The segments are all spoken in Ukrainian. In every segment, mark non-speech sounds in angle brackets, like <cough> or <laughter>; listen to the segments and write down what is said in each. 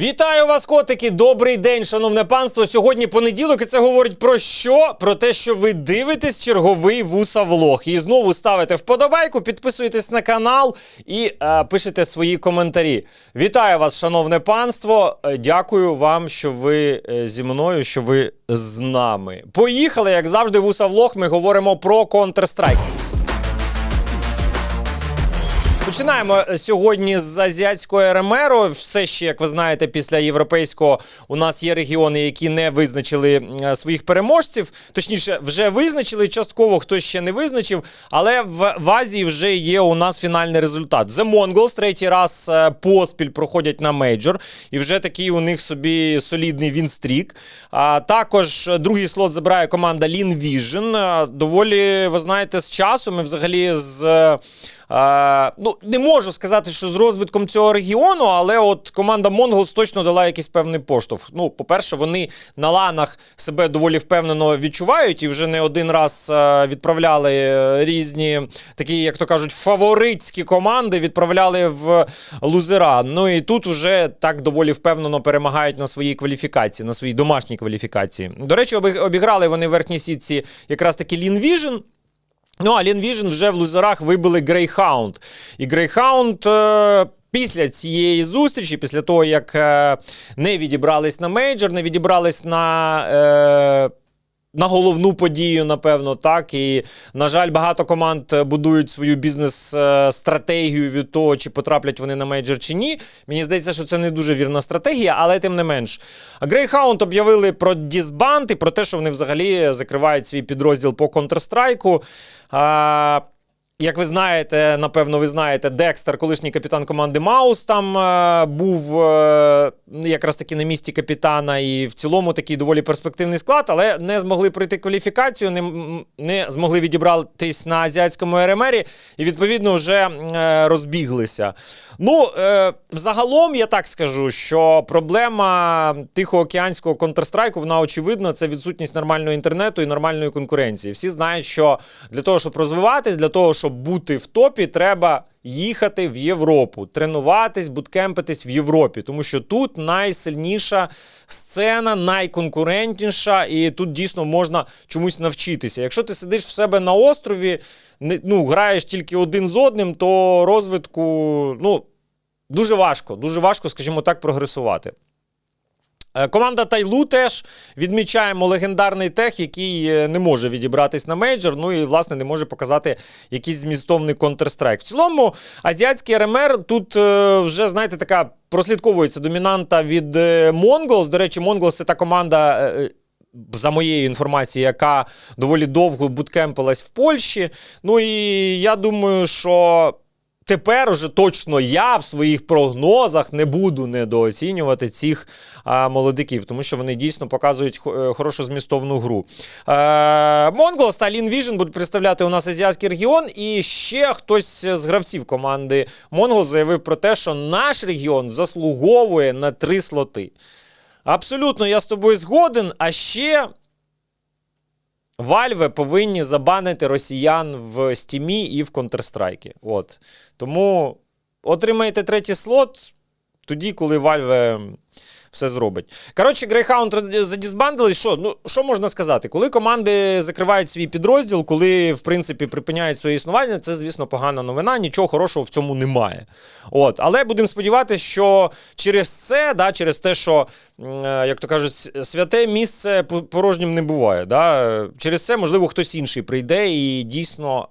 Вітаю вас, котики! Добрий день, шановне панство. Сьогодні понеділок, і це говорить про що? Про те, що ви дивитесь черговий вуса влог. І знову ставите вподобайку, підписуєтесь на канал і е, пишете свої коментарі. Вітаю вас, шановне панство. Е, Дякую вам, що ви е, зі мною, що ви з нами. Поїхали, як завжди, вуса влог. Ми говоримо про Counter-Strike. Починаємо е, сьогодні з азіатського РМРу. Все ще, як ви знаєте, після європейського у нас є регіони, які не визначили е, своїх переможців. Точніше, вже визначили частково, хтось ще не визначив. Але в, в Азії вже є у нас фінальний результат. The Mongols третій раз е, поспіль проходять на мейджор, і вже такий у них собі солідний вінстрік. А також другий слот забирає команда Lean Vision. Доволі, ви знаєте, з часом і взагалі з. Е, ну, не можу сказати, що з розвитком цього регіону, але от команда Mongols точно дала якийсь певний поштовх. Ну, по-перше, вони на ланах себе доволі впевнено відчувають і вже не один раз відправляли е, різні такі, як то кажуть, фаворитські команди, відправляли в лузера. Ну і тут вже так доволі впевнено перемагають на своїй кваліфікації, на своїй домашній кваліфікації. До речі, обі- обіграли вони в верхній сітці якраз таки Vision. Ну, а Лінвіжн вже в лузерах вибили Greyhound. І Greyhound е, після цієї зустрічі, після того, як е, не відібрались на мейджор, не відібрались на. Е, на головну подію, напевно, так. І, на жаль, багато команд е, будують свою бізнес-стратегію від того, чи потраплять вони на мейджор чи ні. Мені здається, що це не дуже вірна стратегія, але тим не менш. Greyhound об'явили про дізбанд і про те, що вони взагалі закривають свій підрозділ по Counter-Strike. Як ви знаєте, напевно, ви знаєте, Декстер, колишній капітан команди Маус, там е, був е, якраз таки на місці капітана, і в цілому такий доволі перспективний склад, але не змогли пройти кваліфікацію, не, не змогли відібратись на азіатському РМРі, і відповідно вже е, розбіглися. Ну, е, взагалом, я так скажу, що проблема тихоокеанського Counter-Strike, вона очевидна, це відсутність нормального інтернету і нормальної конкуренції. Всі знають, що для того, щоб розвиватись, для того, щоб бути в топі, треба їхати в Європу, тренуватись, буткемпитись в Європі, тому що тут найсильніша сцена, найконкурентніша, і тут дійсно можна чомусь навчитися. Якщо ти сидиш в себе на острові, ну, граєш тільки один з одним, то розвитку, ну, дуже важко, дуже важко, скажімо так, прогресувати. Е, Команда Тайлу теж відмічаємо легендарний тех, який е, не може відібратись на мейджор, ну і власне не може показати якийсь змістовний Counter-Strike. В цілому, азіатський РМР тут е, вже, знаєте, така прослідковується домінанта від Mongols. До речі, Mongols це та команда. За моєю інформацією, яка доволі довго буткемпилась в Польщі. Ну і я думаю, що тепер уже точно я в своїх прогнозах не буду недооцінювати цих а, молодиків, тому що вони дійсно показують е, хорошу змістовну гру. Е, Mongols та Lean Vision будуть представляти у нас азіатський регіон, і ще хтось з гравців команди Mongols заявив про те, що наш регіон заслуговує на три слоти. Абсолютно, я з тобою згоден. А ще Вальве повинні забанити росіян в Стімі і в Counter-Strike. От. Тому отримаєте третій слот тоді, коли Вальве все зробить. Коротше, Greyhound задізбандили. Що? Ну, що можна сказати? Коли команди закривають свій підрозділ, коли, в принципі, припиняють своє існування, це, звісно, погана новина. Нічого хорошого в цьому немає. От. Але будемо сподіватися, що через це, да, через те, що, е, як то кажуть, святе місце порожнім не буває. Да? Через це, можливо, хтось інший прийде і дійсно.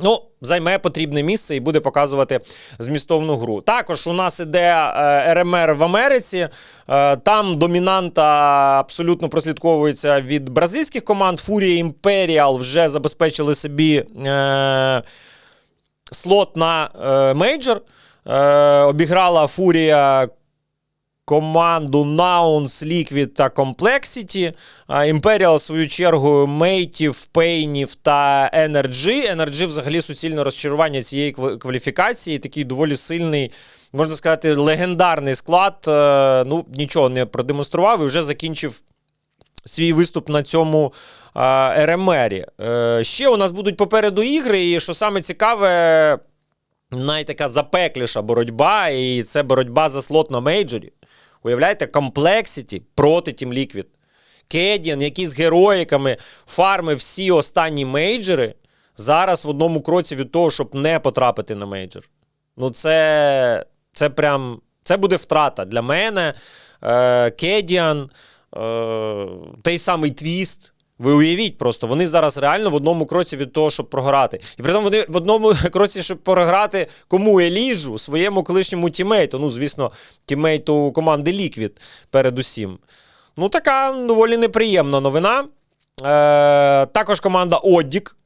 Ну, займе потрібне місце і буде показувати змістовну гру. Також у нас іде е, РМР в Америці. Е, там домінанта абсолютно прослідковується від бразильських команд. Фурія Імперіал вже забезпечили собі е, слот на е. Е, обіграла Фурія команду Nouns, Liquid та Complexity. Imperial, в свою чергу, Мейтів, Пейнів та Energy. Energy взагалі суцільне розчарування цієї кваліфікації. Такий доволі сильний, можна сказати, легендарний склад. Е, Ну, нічого не продемонстрував і вже закінчив свій виступ на цьому РМРі. Е, ще у нас будуть попереду ігри, і що саме цікаве, найтака запекліша боротьба, і це боротьба за слот на мейджорі. Уявляєте, комплексіті проти Team Liquid. Кедіан, який з героїками фармив всі останні мейджери, зараз в одному кроці від того, щоб не потрапити на мейджор. Ну, це, це прям це буде втрата для мене. Е, Кедіан, е, той самий твіст. Ви уявіть просто, вони зараз реально в одному кроці від того, щоб програти. І при тому вони в одному <laughs> кроці, щоб програти кому Еліжу, своєму колишньому тімейту. Ну, звісно, тімейту команди Liquid передусім. Ну, така доволі неприємна новина. Е, також команда Оддік.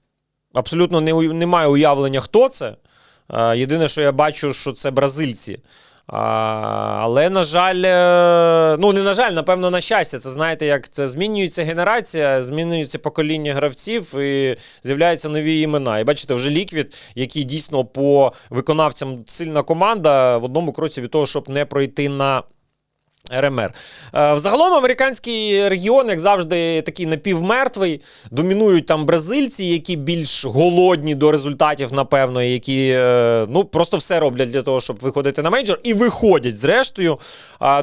Абсолютно не, немає уявлення, хто це. Е, єдине, що я бачу, що це бразильці. А, але, на жаль, е, ну не на жаль, напевно, на щастя. Це знаєте, як це змінюється генерація, змінюється покоління гравців і з'являються нові імена. І бачите, вже Ліквід, який дійсно по виконавцям сильна команда, в одному кроці від того, щоб не пройти на. РМР. Е, Взагалом американський регіон, як завжди, такий напівмертвий. Домінують там бразильці, які більш голодні до результатів, напевно, які е, ну, просто все роблять для того, щоб виходити на мейджор, і виходять зрештою.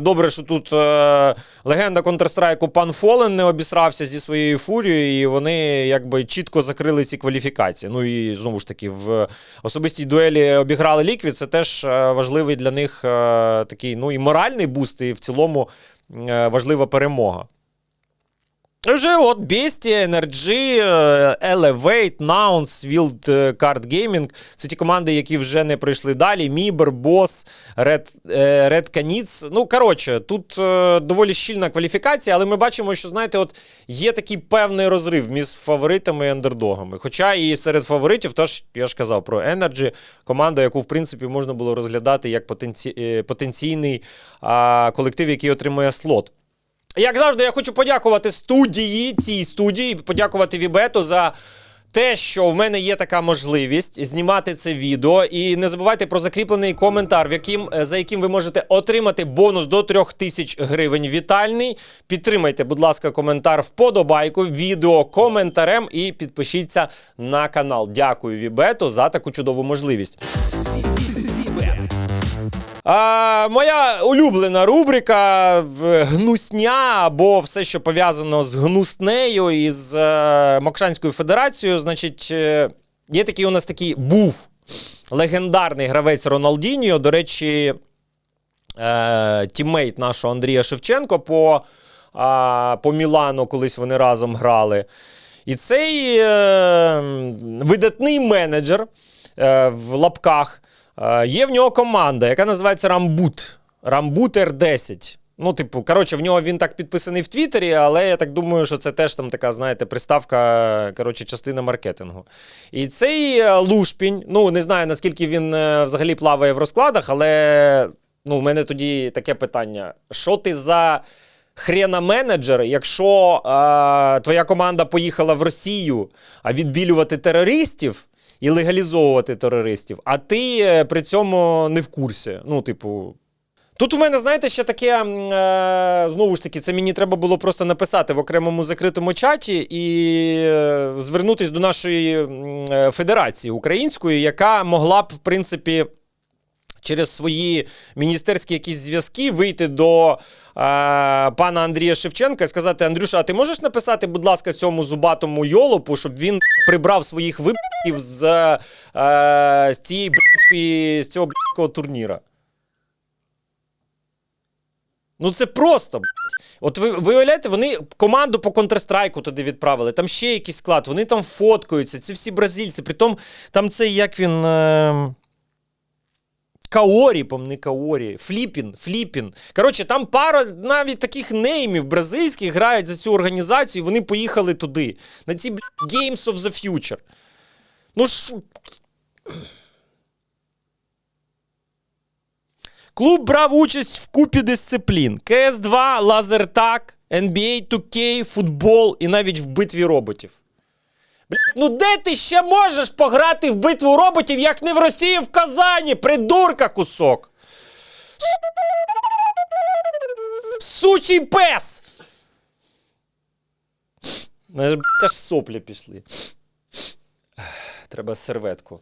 Добре, що тут е, легенда Counter-Strike пан Фолен не обісрався зі своєю фурією, і вони якби чітко закрили ці кваліфікації. Ну і знову ж таки, в особистій дуелі обіграли Ліквід. Це теж важливий для них такий ну і моральний буст, і в цілому е, важлива перемога. Вже от Bestia, NRG, е, Elevate, Nouns, Wild Card Gaming. Це ті команди, які вже не пройшли далі. Мібер, Boss, Red, Red Canids. Ну, коротше, тут е, доволі щільна кваліфікація, але ми бачимо, що, знаєте, от є такий певний розрив між фаворитами і андердогами. Хоча і серед фаворитів, тож я ж казав про Energy, команда, яку, в принципі, можна було розглядати як потенці... е, потенційний а, колектив, який отримує слот. Як завжди, я хочу подякувати студії, цій студії, подякувати Вібету за те, що в мене є така можливість знімати це відео. І не забувайте про закріплений коментар, в яким, е, за яким ви можете отримати бонус до 3000 гривень вітальний. Підтримайте, будь ласка, коментар вподобайку, відео коментарем і підпишіться на канал. Дякую Вібету за таку чудову можливість. А, моя улюблена рубрика гнусня або все, що пов'язано з гнуснею і з е, Мокшанською федерацією. Значить, е, є такий у нас такий був легендарний гравець Роналдіньо. До речі, е, тіммейт нашого Андрія Шевченко по, а, по Мілану, колись вони разом грали. І цей е, видатний менеджер е, в лапках. Е, є в нього команда, яка називається Рамбут. Рамбут Р10. Ну, типу, коротше, в нього він так підписаний в Твіттері, але я так думаю, що це теж там така, знаєте, приставка, коротше, частина маркетингу. І цей е, Лушпінь, ну не знаю, наскільки він е, взагалі плаває в розкладах, але ну, в мене тоді таке питання: що ти за хрена менеджер, якщо е, твоя команда поїхала в Росію, а відбілювати терористів і легалізовувати терористів, а ти е, при цьому не в курсі. Ну, типу. Тут у мене, знаєте, ще таке, е, знову ж таки, це мені треба було просто написати в окремому закритому чаті і е, звернутися до нашої е, федерації української, яка могла б, в принципі, через свої міністерські якісь зв'язки вийти до пана Андрія Шевченка і сказати: Андрюша, а ти можеш написати, будь ласка, цьому зубатому йолопу, щоб він прибрав своїх випадків з, е, з цієї блядської, з цього блядського турніра? Ну це просто. блядь. От ви, виявляєте, вони команду по Counter-Strike туди відправили, там ще якийсь склад, вони там фоткаються, це всі бразильці. Притом там цей як він. Е... Каорі, помни Каорі, Фліпін, Фліпін. Коротше, там пара навіть таких неймів бразильських грають за цю організацію, і вони поїхали туди. На ці Games of the Future. Ну ж. Клуб брав участь в купі дисциплін: КС2, Лазертак, NBA 2K, футбол і навіть в битві роботів. Ну де ти ще можеш пограти в битву роботів, як не в Росії, в Казані, придурка кусок? Сучий пес! Мене ж, аж соплі пішли. Треба серветку.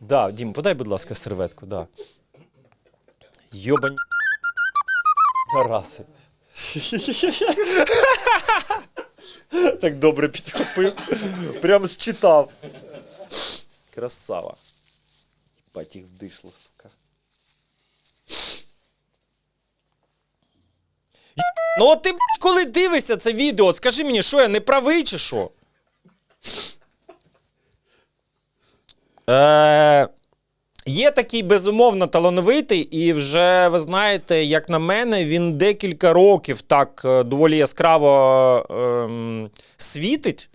Да, Дім, подай, будь ласка, серветку, да. Йобань. Тараси. Так добре підхопив. Прямо считав. Красава. Бать їх вдишло, сука. Ну от ти, б**, коли дивишся це відео, скажи мені, що я не правий чи що? Е, є такий безумовно талановитий, і вже ви знаєте, як на мене, він декілька років так е, доволі яскраво ем, світить.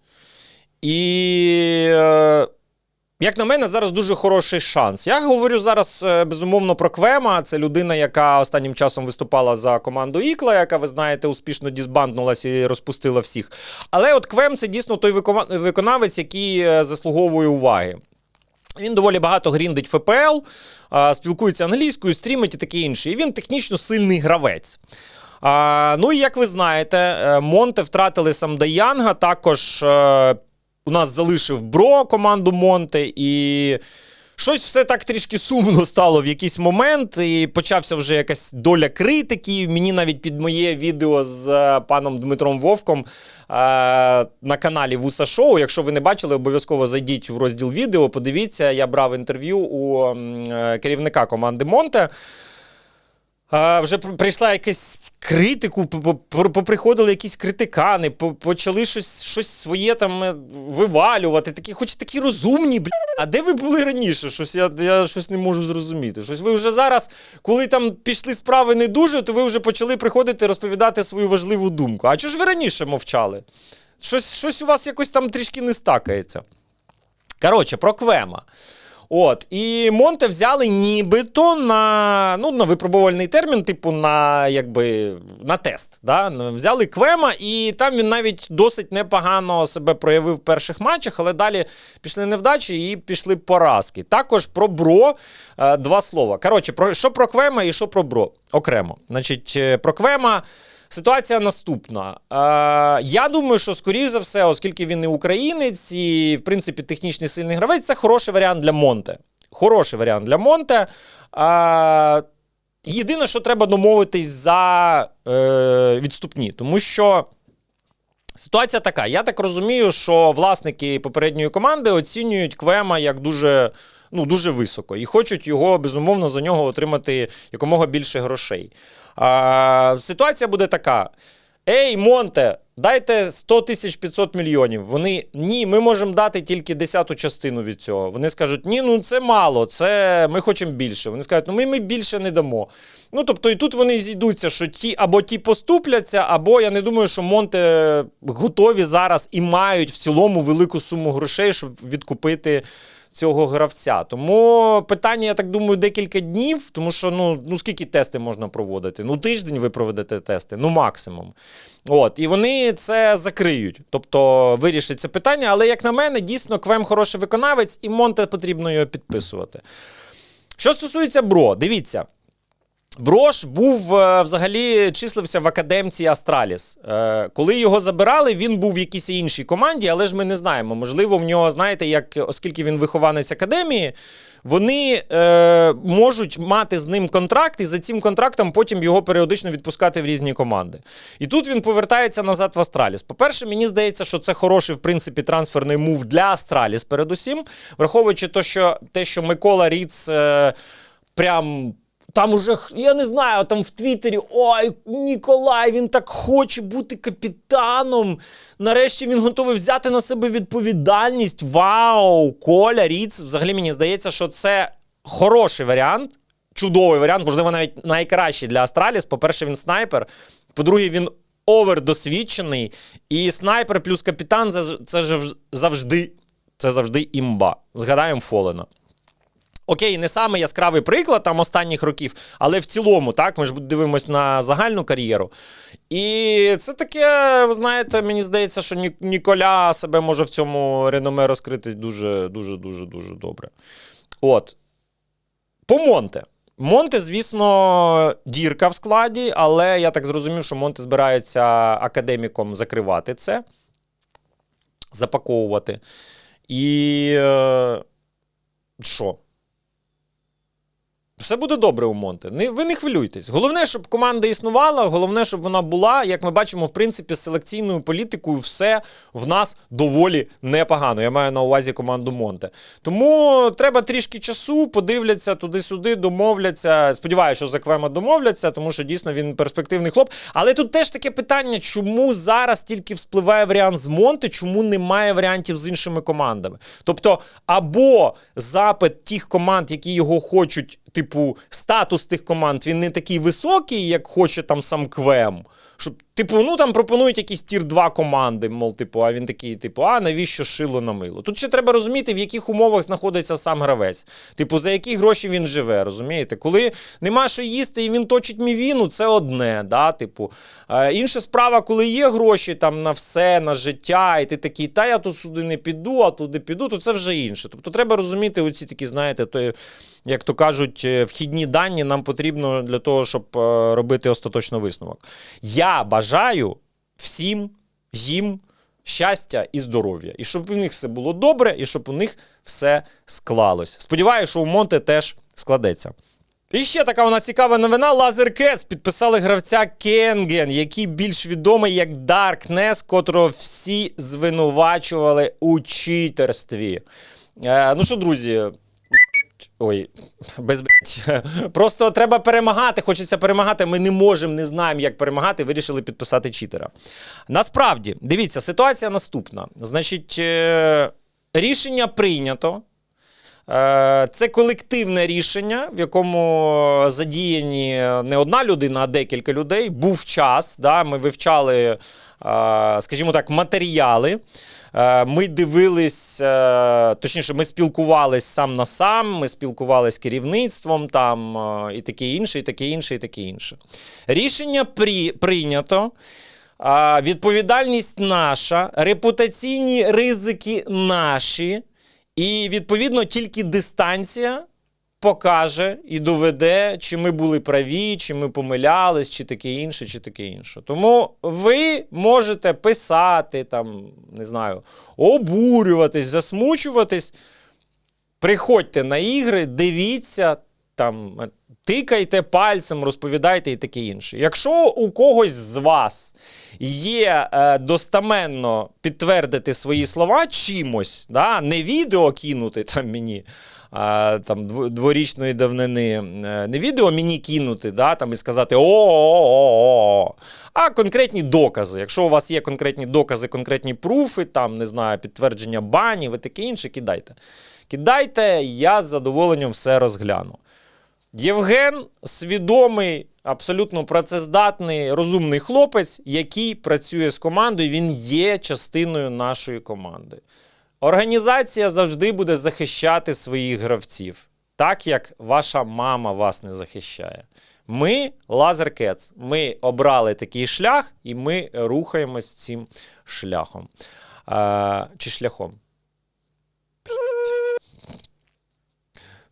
І, е, як на мене, зараз дуже хороший шанс. Я говорю зараз е, безумовно про Квема. Це людина, яка останнім часом виступала за команду Ікла, яка, ви знаєте, успішно дізбанднулася і розпустила всіх. Але от Квем це дійсно той виконавець, який е, заслуговує уваги. Він доволі багато гріндить ФПЛ, спілкується англійською, стрімить і таке інше. І він технічно сильний гравець. Ну і як ви знаєте, е, Монте втратили Самдаянга. Також е, у нас залишив Бро команду Монте, і щось все так трішки сумно стало в якийсь момент, і почався вже якась доля критики. Мені навіть під моє відео з е, паном Дмитром Вовком е, на каналі Вуса Шоу. Якщо ви не бачили, обов'язково зайдіть в розділ відео. Подивіться, я брав інтерв'ю у е, керівника команди Монте. Вже прийшла якась критику, поприходили якісь критикани, почали щось, щось своє там е, вивалювати. Такі, хоч такі розумні, бля. А де ви були раніше? Щось я, я щось не можу зрозуміти. Щось ви вже зараз, коли там пішли справи не дуже, то ви вже почали приходити розповідати свою важливу думку. А чого ж ви раніше мовчали? Щось, щось у вас якось там трішки не стакається. Коротше, про Квема. От, і Монте взяли нібито на, ну, на випробувальний термін, типу, на, якби, на тест. Да? Взяли Квема, і там він навіть досить непогано себе проявив в перших матчах, але далі пішли невдачі і пішли поразки. Також про Бро е, два слова. Коротше, про, що про Квема і що про Бро окремо. Значить, е, про Квема. Ситуація наступна. Е, я думаю, що, скоріш за все, оскільки він не українець і, в принципі, технічний сильний гравець, це хороший варіант для Монте. Хороший варіант для Монте. Е, єдине, що треба домовитись за е, відступні, тому що. Ситуація така. Я так розумію, що власники попередньої команди оцінюють Квема як дуже, ну, дуже високо і хочуть його, безумовно, за нього отримати якомога більше грошей. А, ситуація буде така: Ей, Монте, дайте 100 тисяч 500 мільйонів. Вони ні, ми можемо дати тільки десяту частину від цього. Вони скажуть, ні, ну це мало, це ми хочемо більше. Вони скажуть, ну ми, ми більше не дамо. Ну, тобто, і тут вони зійдуться, що ті або ті поступляться, або я не думаю, що Монте готові зараз і мають в цілому велику суму грошей, щоб відкупити цього гравця. Тому питання, я так думаю, декілька днів, тому що ну, ну скільки тести можна проводити? Ну, тиждень ви проведете тести, ну максимум. От, і вони це закриють, тобто вирішить це питання. Але, як на мене, дійсно Квем хороший виконавець, і Монте потрібно його підписувати. Що стосується Бро, дивіться. Брош був е, взагалі числився в академці Астраліс. Е, коли його забирали, він був в якійсь іншій команді, але ж ми не знаємо. Можливо, в нього, знаєте, як оскільки він вихованець академії, вони е, можуть мати з ним контракт, і за цим контрактом потім його періодично відпускати в різні команди. І тут він повертається назад в Астраліс. По-перше, мені здається, що це хороший, в принципі, трансферний мув для Астраліс, передусім, враховуючи те, що, те, що Микола Ріц е, прям. Там уже, я не знаю, там в Твіттері, ой, Ніколай, він так хоче бути капітаном. Нарешті він готовий взяти на себе відповідальність. Вау! Коля Ріц. Взагалі мені здається, що це хороший варіант, чудовий варіант, можливо, навіть найкращий для Астраліс. По-перше, він снайпер. По-друге, він овердосвідчений. І снайпер плюс капітан це, завжди, це завжди імба. Згадаємо Фолена. Окей, не саме яскравий приклад там останніх років, але в цілому, так, ми ж дивимось на загальну кар'єру. І це таке, ви знаєте, мені здається, що Ніколя себе може в цьому реноме розкрити дуже, дуже, дуже, дуже добре. От. По Монте. Монте, звісно, дірка в складі, але я так зрозумів, що Монте збирається академіком закривати це, запаковувати. І е, що? Все буде добре у Монте. Не, ви не хвилюйтесь. Головне, щоб команда існувала, головне, щоб вона була. Як ми бачимо, в принципі, з селекційною політикою все в нас доволі непогано. Я маю на увазі команду Монте. Тому треба трішки часу, подивляться туди-сюди, домовляться. Сподіваюся, що з Аквема домовляться, тому що дійсно він перспективний хлоп. Але тут теж таке питання, чому зараз тільки вспливає варіант з Монте, чому немає варіантів з іншими командами? Тобто, або запит тих команд, які його хочуть, типу, статус тих команд, він не такий високий, як хоче там сам Квем. Щоб, типу, ну там пропонують якісь тір 2 команди, мов, типу, а він такий, типу, а навіщо шило на мило? Тут ще треба розуміти, в яких умовах знаходиться сам гравець. Типу, за які гроші він живе, розумієте? Коли нема що їсти і він точить мівіну, це одне. Да? Типу. Е, інша справа, коли є гроші там на все, на життя, і ти такий, та я тут сюди не піду, а туди піду, то це вже інше. Тобто треба розуміти оці такі, знаєте, той, як то кажуть, е, вхідні дані нам потрібно для того, щоб е, робити остаточно висновок. Я бажаю всім їм щастя і здоров'я. І щоб у них все було добре, і щоб у них все склалось. Сподіваюся, що у Монте теж складеться. І ще така у нас цікава новина. Лазеркес підписали гравця Кенген, який більш відомий як Darkness, котрого всі звинувачували у читерстві. Е, ну що, друзі, Ой, без блять. <laughs> Просто треба перемагати. Хочеться перемагати. Ми не можемо, не знаємо, як перемагати. Вирішили підписати читера. Насправді, дивіться, ситуація наступна. Значить, е, рішення прийнято. Е, Це колективне рішення, в якому задіяні не одна людина, а декілька людей. Був час. Да, Ми вивчали, е, скажімо так, матеріали. Е, Ми дивились, точніше, ми спілкувались сам на сам, ми спілкувались з керівництвом там і таке інше, і таке інше, і таке інше. Рішення при, прийнято. Відповідальність наша, репутаційні ризики наші, і відповідно тільки дистанція покаже і доведе, чи ми були праві, чи ми помилялись, чи таке інше, чи таке інше. Тому ви можете писати, там, не знаю, обурюватись, засмучуватись. Приходьте на ігри, дивіться, там, тикайте пальцем, розповідайте і таке інше. Якщо у когось з вас є е, достаменно підтвердити свої слова чимось, да, не відео кинути там мені. Там дворічної давнини е, не відео мені кинути, да, там і сказати о-о-о-о, а конкретні докази. Якщо у вас є конкретні докази, конкретні пруфи, там не знаю, підтвердження банів і таке інше, кидайте. Кидайте, я з задоволенням все розгляну. Євген свідомий, абсолютно працездатний, розумний хлопець, який працює з командою. Він є частиною нашої команди. Організація завжди буде захищати своїх гравців, так як ваша мама вас не захищає. Ми, Лазеркетс, ми обрали такий шлях, і ми рухаємось цим шляхом. А, чи шляхом?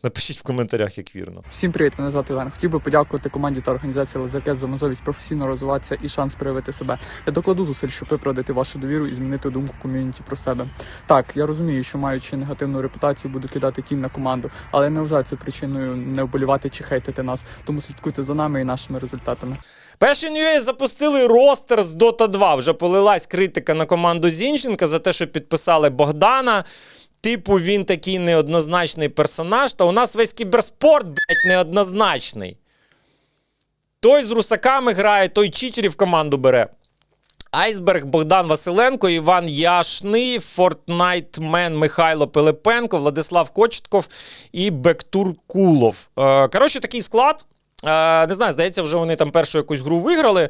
Напишіть в коментарях, як вірно. Всім привіт, мене звати Іван. Хотів би подякувати команді та організації Лазеркет за можливість професійно розвиватися і шанс проявити себе. Я докладу зусиль, щоб виправдати вашу довіру і змінити думку ком'юніті про себе. Так, я розумію, що маючи негативну репутацію, буду кидати тінь на команду, але я не вважаю це причиною не вболівати чи хейтити нас. Тому слідкуйте за нами і нашими результатами. Passion UA запустили ростер з Dota 2. Вже полилась критика на команду Зінченка за те, що підписали Богдана. Типу, він такий неоднозначний персонаж. Та у нас весь кіберспорт, блядь, неоднозначний. Той з русаками грає, той читерів команду бере. Айсберг Богдан Василенко, Іван Яшний, Фортнайтмен Михайло Пилипенко, Владислав Кочетков і Бектур Кулов. Е, коротше, такий склад. Е, не знаю, здається, вже вони там першу якусь гру виграли.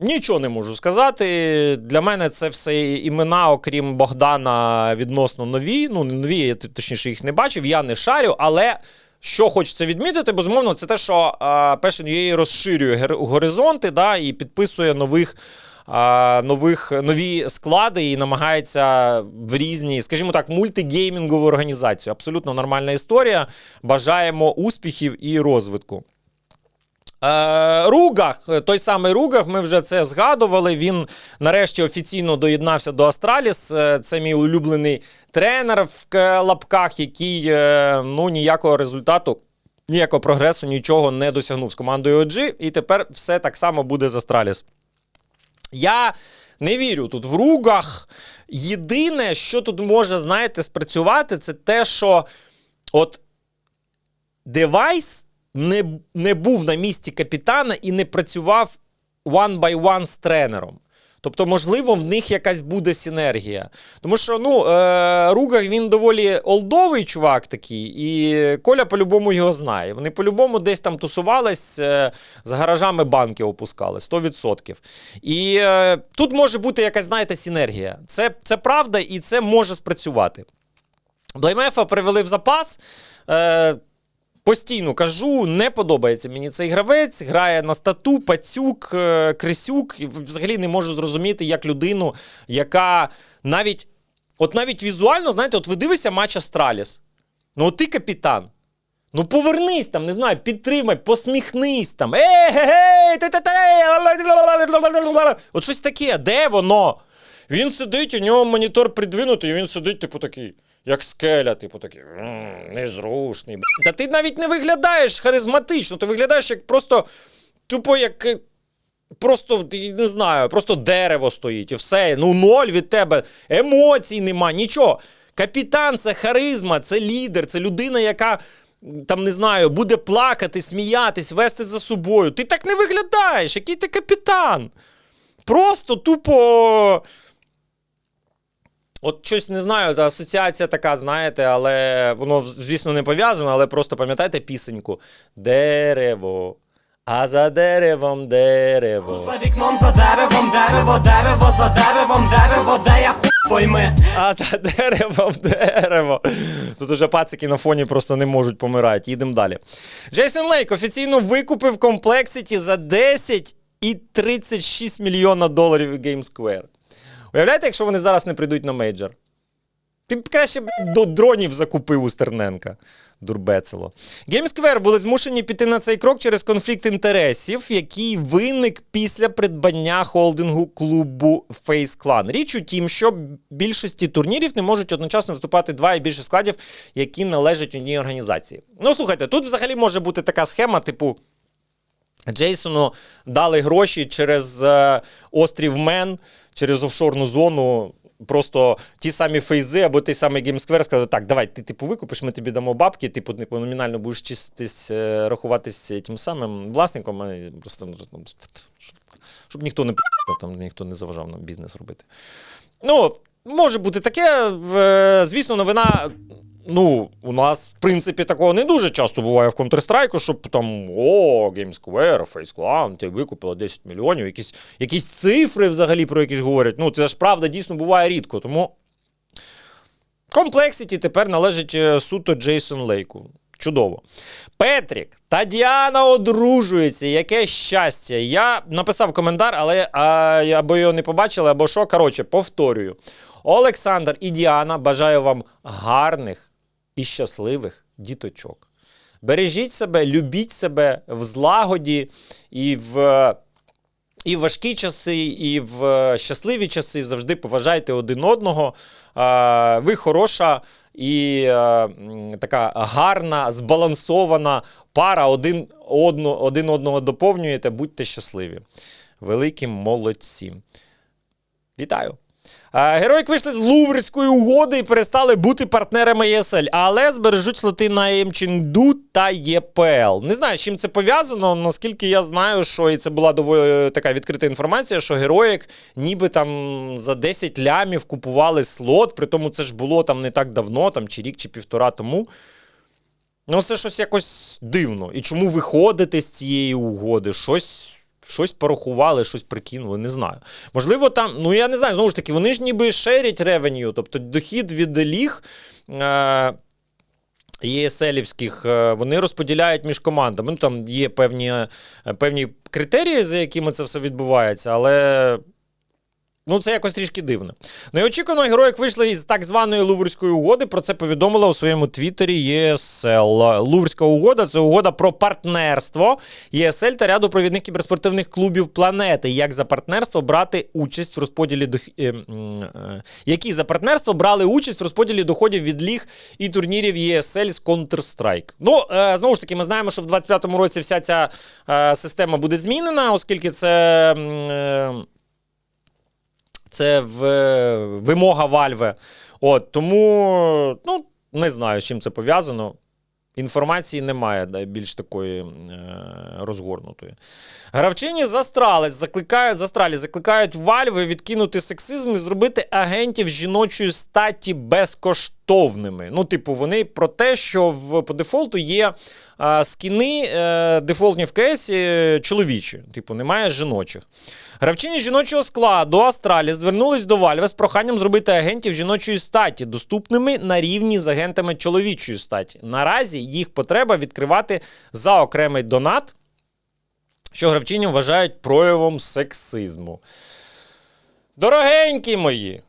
Нічого не можу сказати. Для мене це все імена, окрім Богдана, відносно нові. Ну, нові, я точніше їх не бачив, я не шарю, але. Що хочеться відмітити, безумовно, це те, що е, UA розширює горизонти да, і підписує нових, нових, нові склади і намагається в різні, скажімо так, мультигеймінгову організацію. Абсолютно нормальна історія. Бажаємо успіхів і розвитку. Е, Ругах, той самий Ругах, ми вже це згадували. Він нарешті офіційно доєднався до Астраліс. Е, Це мій улюблений тренер в лапках, який е, ну, ніякого результату ніякого прогресу, нічого не досягнув з командою OG, і тепер все так само буде за Астраліс. Я не вірю тут в ругах. Єдине, що тут може, знаєте, спрацювати, це те, що от девайс не, не був на місці капітана і не працював one by one з тренером. Тобто, можливо, в них якась буде синергія. Тому що ну, е, Ругах він доволі олдовий чувак такий, і Коля по-любому його знає. Вони по-любому десь там тусувались, е, з гаражами банки опускали 100%. І е, тут може бути якась, знаєте, синергія. Це, це правда, і це може спрацювати. Блеймефа привели в запас. Е, Постійно кажу, не подобається мені цей гравець. Грає на стату, пацюк, е, крисюк. Взагалі не можу зрозуміти, як людину, яка навіть, от навіть візуально, знаєте, от ви дивишся матч Астраліс. Ну, от ти капітан. Ну повернись там, не знаю, підтримай, посміхнись там. Ей, гей, те те От щось таке, де воно? Він сидить, у нього монітор придвинутий, і він сидить, типу, такий, як скеля, типу такий, «М, незручний. б**». Та ти навіть не виглядаєш харизматично, ти виглядаєш як просто тупо як. е, Просто не знаю, просто дерево стоїть і все. Ну, ноль від тебе, емоцій нема, нічого. Капітан це харизма, це лідер, це людина, яка там не знаю, буде плакати, сміятись, вести за собою. Ти так не виглядаєш, який ти капітан. Просто тупо. От щось не знаю, та асоціація така, знаєте, але воно, звісно, не пов'язано, але просто пам'ятаєте пісеньку? Дерево. А за деревом дерево. За вікном за деревом, дерево, дерево, за деревом, дерево, де я хуй пойми. А за деревом дерево. Тут уже пацики на фоні просто не можуть помирати. Їдемо далі. Джейсон Лейк офіційно викупив Complexity за 10 і 36 мільйона доларів у Game Square. Уявляєте, якщо вони зараз не прийдуть на мейджор? Ти б краще б до дронів закупив у Стерненка. Дурбецело. GameSquare були змушені піти на цей крок через конфлікт інтересів, який виник після придбання холдингу клубу Face Clan. Річ у тім, що більшості турнірів не можуть одночасно виступати два і більше складів, які належать одній організації. Ну, слухайте, тут взагалі може бути така схема, типу. Джейсону дали гроші через е, острів Мен, через офшорну зону. Просто ті самі фейзи або той самий GameSquare сказали, так, давай, ти типу викупиш, ми тобі дамо бабки, типу, типу номінально будеш чистись, е, рахуватись тим самим власником, а просто ну, щоб ніхто не там ніхто не заважав нам бізнес робити. Ну, може бути таке. Звісно, новина. Ну, у нас, в принципі, такого не дуже часто буває в Counter-Strike, щоб там о, Game Square, Face Clan, ти викупила 10 мільйонів, якісь, якісь цифри взагалі про якісь говорять. Ну, це ж правда дійсно буває рідко. Тому Complexity тепер належить е, суто Джейсон Лейку. Чудово. Петрік та Діана одружуються. Яке щастя. Я написав коментар, але а, або його не побачили, або що. Коротше, повторюю. Олександр і Діана бажаю вам гарних і щасливих діточок. Бережіть себе, любіть себе в злагоді і в. І в важкі часи, і в щасливі часи завжди поважайте один одного. Ви хороша і така гарна, збалансована пара, один, одну, один одного доповнюєте, будьте щасливі. Великі молодці. Вітаю! Е, Героїк вийшли з Луврської угоди і перестали бути партнерами ЄСЛ, але збережуть слоти на МЧНДУ та ЄПЛ. Не знаю, з чим це пов'язано. Наскільки я знаю, що і це була доволі така відкрита інформація, що Героїк ніби там за 10 лямів купували слот, при тому це ж було там не так давно, там чи рік, чи півтора тому. Ну, це щось якось дивно. І чому виходити з цієї угоди? Щось. Щось порахували, щось прикинули, не знаю. Можливо, там, ну я не знаю, знову ж таки, вони ж ніби шерять ревеню, тобто дохід від ліг е, ЄСЛівських, е, вони розподіляють між командами. Ну там є певні, е, певні критерії, за якими це все відбувається, але Ну, це якось трішки дивно. Неочікувано героїк вийшли із так званої Луврської угоди. Про це повідомила у своєму твіттері ЄСЛ. Луврська угода це угода про партнерство ЄСЛ та ряду провідних кіберспортивних клубів планети. Як за партнерство брати участь в розподілі дох... е, е, які за партнерство брали участь в розподілі доходів від ліг і турнірів ЄСЛ з Counter-Strike. Ну, е, знову ж таки, ми знаємо, що в 25-му році вся ця система буде змінена, оскільки це. Е, це в, вимога Valve. От, тому, ну, не знаю, з чим це пов'язано. Інформації немає да, більш такої е, розгорнутої. Гравчині з Астралес закликають, з Астралі закликають Valve відкинути сексизм і зробити агентів жіночої статі безкоштовними. Ну, типу, вони про те, що в, по дефолту є е, скіни е, дефолтні в КС чоловічі, типу, немає жіночих. Гравчині жіночого складу Астралі звернулись до Valve з проханням зробити агентів жіночої статі доступними на рівні з агентами чоловічої статі. Наразі їх потреба відкривати за окремий донат, що гравчині вважають проявом сексизму. Дорогенькі мої,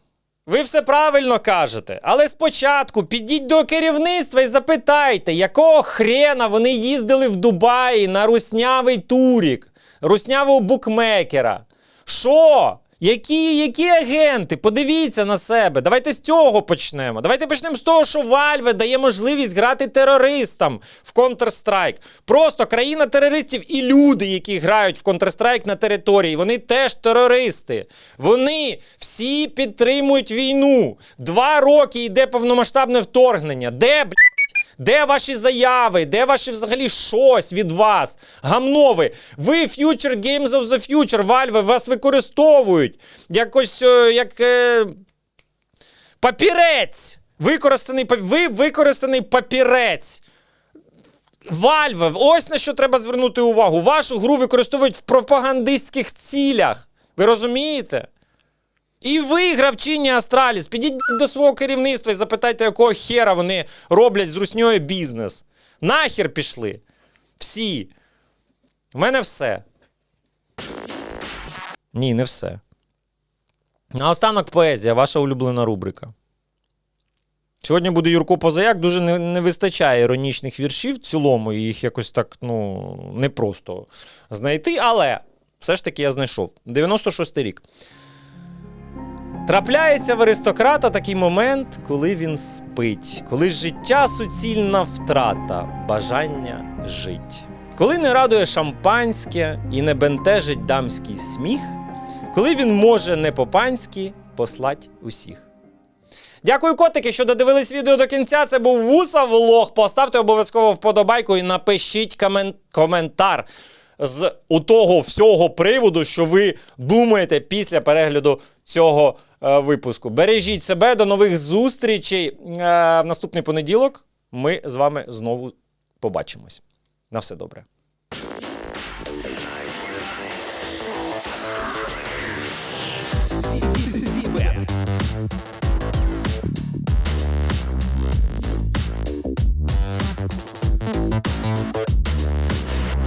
ви все правильно кажете, але спочатку підіть до керівництва і запитайте, якого хрена вони їздили в Дубаї на руснявий турік, руснявого букмекера. Що? Які, які агенти? Подивіться на себе. Давайте з цього почнемо. Давайте почнемо з того, що Valve дає можливість грати терористам в Counter-Strike. Просто країна терористів і люди, які грають в Counter-Strike на території, вони теж терористи. Вони всі підтримують війну. Два роки йде повномасштабне вторгнення. Де, блядь? Де ваші заяви? Де ваші взагалі щось від вас? Гамнови. Ви Future Games of the Future, Valve, вас використовують. Якось е, як е, папірець. Використаний, ви використаний папірець. Valve, ось на що треба звернути увагу. Вашу гру використовують в пропагандистських цілях. Ви розумієте? І ви, гравчині Астраліс, підіть до свого керівництва і запитайте, якого хера вони роблять з русньою бізнес. Нахер пішли. Всі. У мене все. Ні, не все. Наостанок поезія, ваша улюблена рубрика. Сьогодні буде Юрко Позаяк. Дуже не, не вистачає іронічних віршів в цілому, і їх якось так, ну, непросто знайти, але все ж таки я знайшов. 96 й рік. Трапляється в аристократа такий момент, коли він спить, коли життя суцільна втрата, бажання жить. Коли не радує шампанське і не бентежить дамський сміх, коли він може не по-панськи послать усіх. Дякую, котики, що додивились відео до кінця. Це був Вуса Влог. Поставте обов'язково вподобайку і напишіть комен... коментар з у того всього приводу, що ви думаєте після перегляду цього випуску. Бережіть себе, до нових зустрічей. Е, в наступний понеділок ми з вами знову побачимось. На все добре.